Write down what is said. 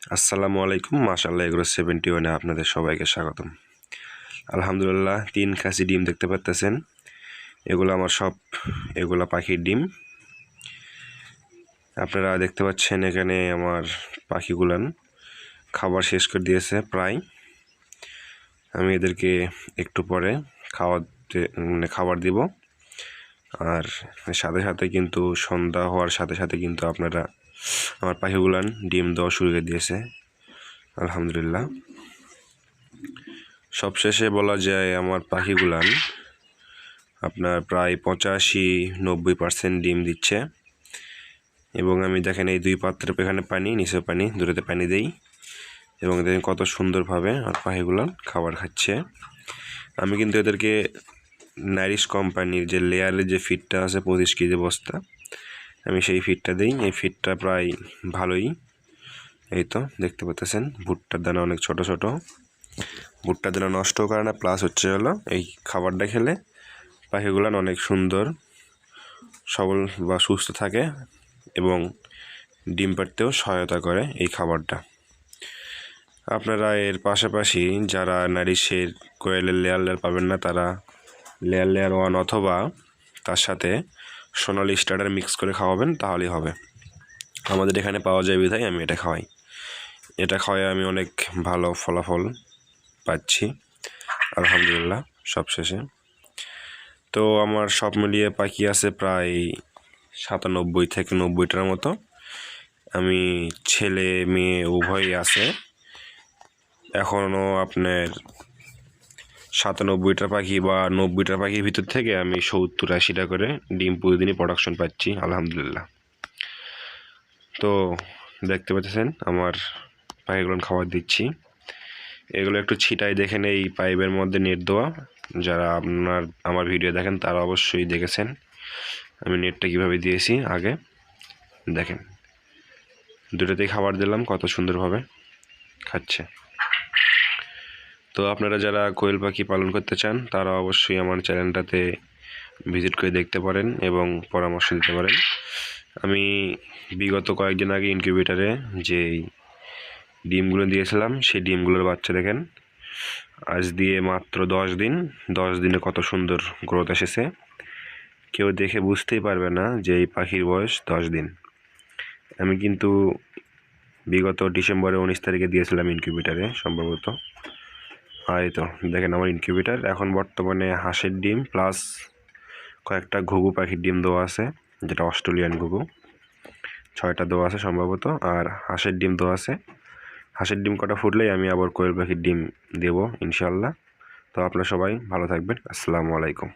আসসালামু আলাইকুম। মাশাল্লাহ এগুলো সেভেন্টি ওয়ানে আপনাদের সবাইকে স্বাগতম। আলহামদুলিল্লাহ, তিন খাসি ডিম দেখতে পাচ্তেছেন এগুলো আমার সব, এগুলো পাখির ডিম। আপনারা দেখতে পাচ্ছেন এখানে আমার পাখিগুলান। খাবার শেষ করে দিয়েছে প্রায়। আমি এদেরকে একটু পরে খাওয়াতে মানে খাবার দিব। আর সাথে সাথে কিন্তু সন্ধ্যা হওয়ার সাথে সাথে কিন্তু আপনারা আমার পাখিগুলান ডিম দেওয়া শুরু করে দিয়েছে। আলহামদুলিল্লাহ। সবশেষে বলা যায় আমার পাখিগুলান আপনার প্রায় পঁচাশি নব্বই পার্সেন্ট ডিম দিচ্ছে। এবং আমি দেখেন এই দুই পাত্রের এখানে পানি নিচে পানি, দূরেতে পানি দেই। এবং দেখেন কত সুন্দরভাবে আমার পাখিগুলো খাবার খাচ্ছে। আমি কিন্তু এদেরকে নারিশ কোম্পানির যে লেয়ারের যে ফিটটা আছে পঁচিশ কেজি বস্তা আমি সেই ফিটটা দিই। এই ফিটটা প্রায় ভালোই। এই তো, দেখতে পাচ্ছেন, ভুট্টার দানা অনেক ছোট ছোট। ভুট্টার দানা নষ্টও করে না প্লাস হচ্ছে হলো এই খাবারটা খেলে পাখিগুলো অনেক সুন্দর, সবল বা সুস্থ থাকে এবং ডিম পাড়তেও সহায়তা করে এই খাবারটা। আপনারা এর পাশাপাশি যারা নারিশের কোয়েলের লেয়ার লেয়ার পাবেন না, তারা লেয়ার লেয়ার ওয়ান অথবা তার সাথে সোনালি স্টার্টার মিক্স করে খাওয়াবেন, তাহলেই হবে। আমাদের এখানে পাওয়া যায় বিধায় আমি এটা খাওয়াই। এটা খাওয়াই আমি অনেক ভালো ফলাফল পাচ্ছি, আলহামদুলিল্লাহ, সবশেষে। তো আমার সব মিলিয়ে পাখি আছে প্রায় সাতানব্বই থেকে নব্বইটার মতো। আমি ছেলে, মেয়ে, উভয়ই আছে। এখনও আপনার সাতানব্বইটা পাখি বা নব্বইটা পাখির ভিতর থেকে আমি সত্তর আশিটা করে ডিম প্রতিদিনই প্রোডাকশন পাচ্ছি, আলহামদুলিল্লাহ। তো দেখতে পাচ্ছেন, আমার পাখিগুলো খাবার দিচ্ছি। এগুলো একটু ছিটাই দেখেন এই পাইপের মধ্যে নেট দেওয়া। যারা আপনার, আমার ভিডিও দেখেন, তারা অবশ্যই দেখেছেন। আমি নেটটা কীভাবে দিয়েছি আগে, দেখেন। দুটোতেই খাবার দিলাম, কত সুন্দরভাবে খাচ্ছে। তো আপনারা যারা কোয়েল পাখি পালন করতে চান, তারা অবশ্যই আমার চ্যানেলটাতে ভিজিট করে দেখতে পারেন এবং পরামর্শ দিতে পারেন। আমি বিগত কয়েকদিন আগে ইনকিউবেটারে যে ডিমগুলো দিয়েছিলাম, সেই ডিমগুলোর বাচ্চা দেখেন। আজ দিয়ে মাত্র দশ দিন, দশ দিনে কত সুন্দর গ্রোথ এসেছে। কেউ দেখে বুঝতেই পারবে না যে এই পাখির বয়স দশ দিন। আমি কিন্তু বিগত ডিসেম্বরে উনিশ তারিখে দিয়েছিলাম ইনকিউবেটারে সম্ভবত। আর এই তো, দেখেন আমার ইনকিউবিটার এখন বর্তমানে হাঁসের ডিম প্লাস কয়েকটা ঘুঘু পাখির ডিম দেওয়া আছে, যেটা অস্ট্রেলিয়ান ঘুঘু। ছয়টা দেওয়া আছে সম্ভবত, আর হাঁসের ডিম দেওয়া আছে। হাঁসের ডিম কটা ফুটলেই আমি আবার কোয়েল পাখির ডিম দেবো ইনশাল্লাহ তো আপনারা সবাই ভালো থাকবেন। আসসালামু আলাইকুম।